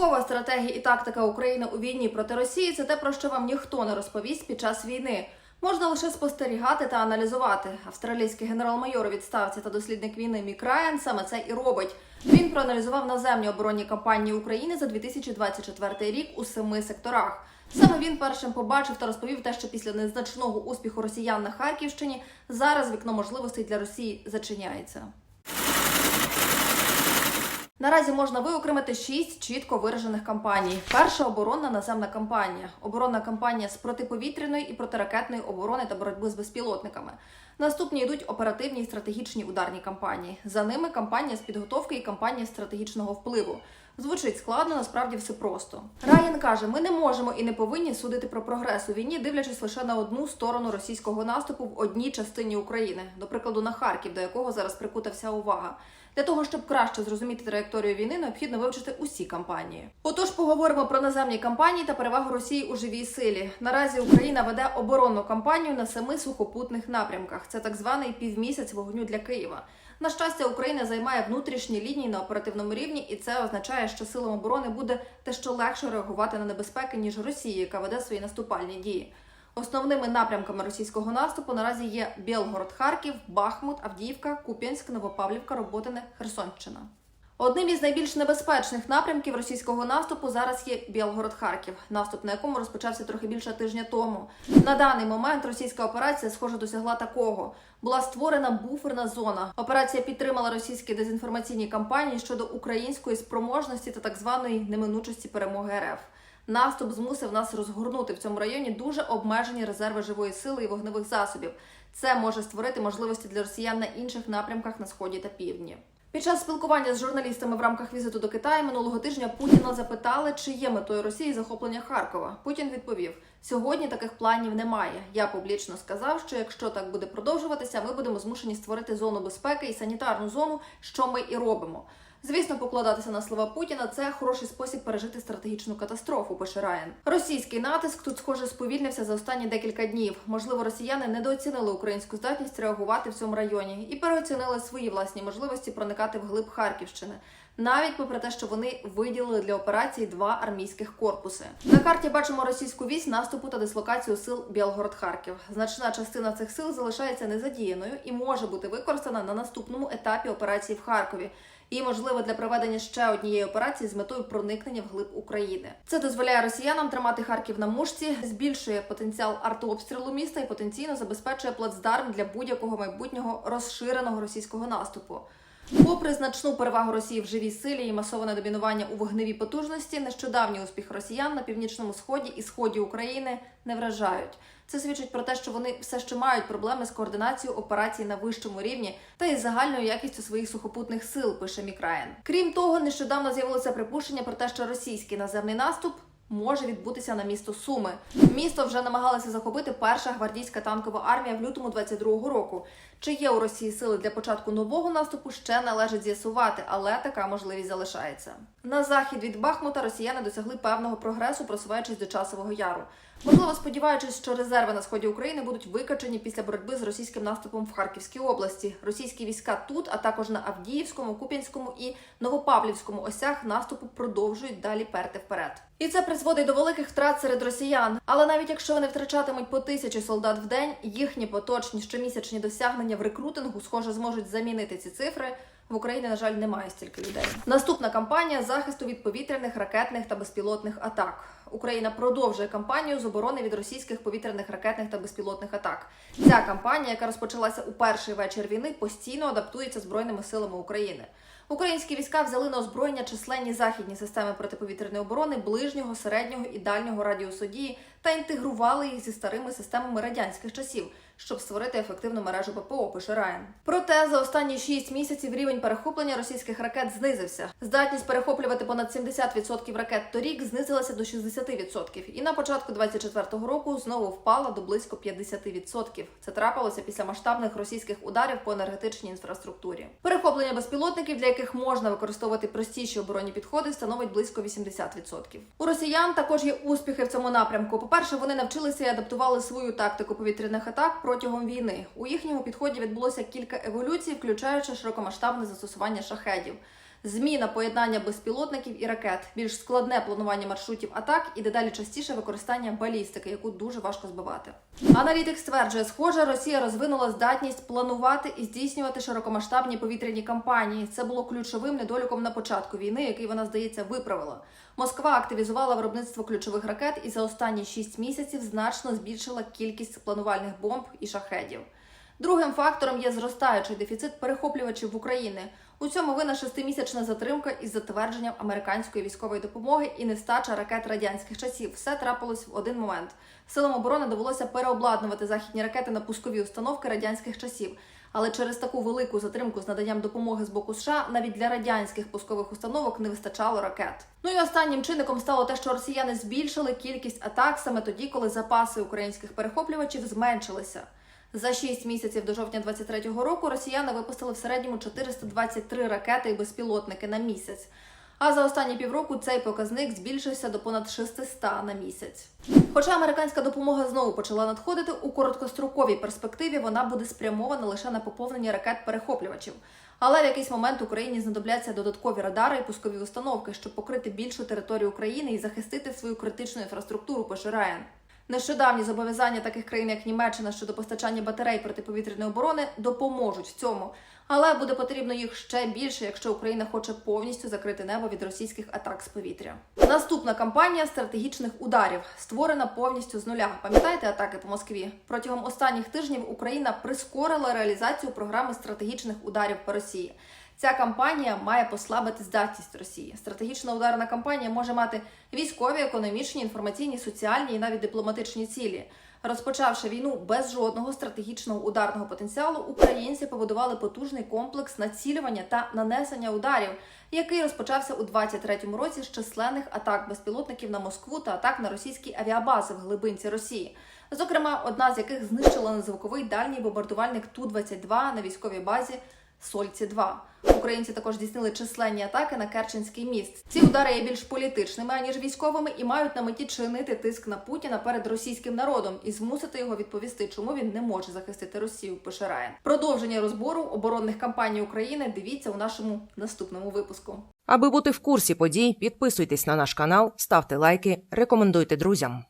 Військова стратегія і тактика України у війні проти Росії це те, про що вам ніхто не розповість під час війни. Можна лише спостерігати та аналізувати. Австралійський генерал-майор у відставці та дослідник війни Мік Райан саме це і робить. Він проаналізував наземні оборонні кампанії України за 2024 рік у семи секторах. Саме він першим побачив та розповів те, що після незначного успіху росіян на Харківщині зараз вікно можливостей для Росії зачиняється. Наразі можна виокремити шість чітко виражених кампаній. Перша оборонна наземна кампанія, оборонна кампанія з протиповітряної і протиракетної оборони та боротьби з безпілотниками. Наступні йдуть оперативні і стратегічні ударні кампанії. За ними кампанія з підготовки і кампанія стратегічного впливу. Звучить складно, насправді все просто. Райан каже: ми не можемо і не повинні судити про прогрес у війні, дивлячись лише на одну сторону російського наступу в одній частині України, до прикладу, на Харків, до якого зараз прикута вся увага. Для того щоб краще зрозуміти траєкторію війни, необхідно вивчити усі кампанії. Отож, поговоримо про наземні кампанії та перевагу Росії у живій силі. Наразі Україна веде оборонну кампанію на семи сухопутних напрямках. Це так званий півмісяць вогню для Києва. На щастя, Україна займає внутрішні лінії на оперативному рівні, і це означає, що силам оборони буде дещо легше реагувати на небезпеки ніж Росія, яка веде свої наступальні дії. Основними напрямками російського наступу наразі є Білгород, Харків, Бахмут, Авдіївка, Куп'янськ, Новопавлівка, Роботине, Херсонщина. Одним із найбільш небезпечних напрямків російського наступу зараз є Білгород-Харків, наступ на якому розпочався трохи більше тижня тому. На даний момент російська операція, схоже, досягла такого. Була створена буферна зона. Операція підтримала російські дезінформаційні кампанії щодо української спроможності та так званої неминучості перемоги РФ. Наступ змусив нас розгорнути в цьому районі дуже обмежені резерви живої сили і вогневих засобів. Це може створити можливості для росіян на інших напрямках на сході та півдні. Під час спілкування з журналістами в рамках візиту до Китаю минулого тижня Путіна запитали, чи є метою Росії захоплення Харкова. Путін відповів: сьогодні таких планів немає. Я публічно сказав, що якщо так буде продовжуватися, ми будемо змушені створити зону безпеки і санітарну зону, що ми і робимо. Звісно, покладатися на слова Путіна це хороший спосіб пережити стратегічну катастрофу. Пише Райан. Російський натиск тут, схоже, сповільнився за останні декілька днів. Можливо, росіяни недооцінили українську здатність реагувати в цьому районі і переоцінили свої власні можливості проникати в глиб Харківщини. Навіть попри те, що вони виділили для операції два армійських корпуси. На карті бачимо російську вісь наступу та дислокацію сил Білгород-Харків. Значна частина цих сил залишається незадіяною і може бути використана на наступному етапі операції в Харкові і можливо для проведення ще однієї операції з метою проникнення в глиб України. Це дозволяє росіянам тримати Харків на мушці, збільшує потенціал артообстрілу міста і потенційно забезпечує плацдарм для будь-якого майбутнього розширеного російського наступу. Попри значну перевагу Росії в живій силі і масоване домінування у вогневій потужності, нещодавній успіх росіян на північному сході і сході України не вражають. Це свідчить про те, що вони все ще мають проблеми з координацією операцій на вищому рівні та із загальною якістю своїх сухопутних сил. Пише Мікраєн. Крім того, нещодавно з'явилося припущення про те, що російський наземний наступ. Може відбутися на місто Суми. Місто вже намагалася захопити перша гвардійська танкова армія в лютому 22-го року. Чи є у Росії сили для початку нового наступу, ще належить з'ясувати, але така можливість залишається. На захід від Бахмута росіяни досягли певного прогресу, просуваючись до часового яру. Можливо, сподіваючись, що резерви на сході України будуть викачені після боротьби з російським наступом в Харківській області. Російські війська тут, а також на Авдіївському, Куп'янському і Новопавлівському осях наступу продовжують далі перти вперед. І це призводить до великих втрат серед росіян. Але навіть якщо вони втрачатимуть по тисячі солдат в день, їхні поточні щомісячні досягнення в рекрутингу, схоже, зможуть замінити ці цифри. В Україні, на жаль, немає стільки людей. Наступна кампанія захисту від повітряних, ракетних та безпілотних атак. Україна продовжує кампанію з оборони від російських повітряних, ракетних та безпілотних атак. Ця кампанія, яка розпочалася у перший вечір війни, постійно адаптується збройними силами України. Українські війська взяли на озброєння численні західні системи протиповітряної оборони ближнього, середнього і дальнього радіусу дії та інтегрували їх зі старими системами радянських часів, щоб створити ефективну мережу ППО. Пише Райан. Проте за останні 6 місяців рівень перехоплення російських ракет знизився. Здатність перехоплювати понад 70% ракет торік знизилася до 60%. І на початку 24-го року знову впала до близько 50%. Це трапилося після масштабних російських ударів по енергетичній інфраструктурі. Перехоплення безпілотників, для яких можна використовувати простіші оборонні підходи, становить близько 80%. У росіян також є успіхи в цьому напрямку. По-перше, вони навчилися і адаптували свою тактику повітряних атак протягом війни. У їхньому підході відбулося кілька еволюцій, включаючи широкомасштабне застосування шахедів. Зміна поєднання безпілотників і ракет, більш складне планування маршрутів атак і дедалі частіше використання балістики, яку дуже важко збивати. Аналітик стверджує, схоже, Росія розвинула здатність планувати і здійснювати широкомасштабні повітряні кампанії. Це було ключовим недоліком на початку війни, який вона здається виправила. Москва активізувала виробництво ключових ракет і за останні шість місяців значно збільшила кількість планувальних бомб і шахедів. Другим фактором є зростаючий дефіцит перехоплювачів в Україні. У цьому вина шестимісячна затримка із затвердженням американської військової допомоги і нестача ракет радянських часів. Все трапилось в один момент. Силам оборони довелося переобладнувати західні ракети на пускові установки радянських часів. Але через таку велику затримку з наданням допомоги з боку США навіть для радянських пускових установок не вистачало ракет. Ну і останнім чинником стало те, що росіяни збільшили кількість атак саме тоді, коли запаси українських перехоплювачів зменшилися. За 6 місяців до жовтня 23-го року росіяни випустили в середньому 423 ракети і безпілотники на місяць. А за останні півроку цей показник збільшився до понад 600 на місяць. Хоча американська допомога знову почала надходити, у короткостроковій перспективі вона буде спрямована лише на поповнення ракет-перехоплювачів. Але в якийсь момент Україні знадобляться додаткові радари і пускові установки, щоб покрити більшу територію України і захистити свою критичну інфраструктуру пошираєн. Нещодавні зобов'язання таких країн, як Німеччина щодо постачання батарей протиповітряної оборони, допоможуть в цьому. Але буде потрібно їх ще більше, якщо Україна хоче повністю закрити небо від російських атак з повітря. Наступна кампанія стратегічних ударів створена повністю з нуля. Пам'ятаєте атаки по Москві? Протягом останніх тижнів Україна прискорила реалізацію програми стратегічних ударів по Росії. Ця кампанія має послабити здатність Росії. Стратегічна ударна кампанія може мати військові, економічні, інформаційні, соціальні і навіть дипломатичні цілі. Розпочавши війну без жодного стратегічного ударного потенціалу, українці побудували потужний комплекс націлювання та нанесення ударів, який розпочався у 23-му році з численних атак безпілотників на Москву та атак на російські авіабази в глибинці Росії. Зокрема, одна з яких знищила незвуковий дальній бомбардувальник Ту-22 на військовій базі Сольці 2 Українці також здійснили численні атаки на Керченський міст. Ці удари є більш політичними аніж військовими і мають на меті чинити тиск на Путіна перед російським народом і змусити його відповісти, чому він не може захистити Росію. Пише Райан. Продовження розбору оборонних кампаній України. Дивіться у нашому наступному випуску. Аби бути в курсі подій, підписуйтесь на наш канал, ставте лайки, рекомендуйте друзям.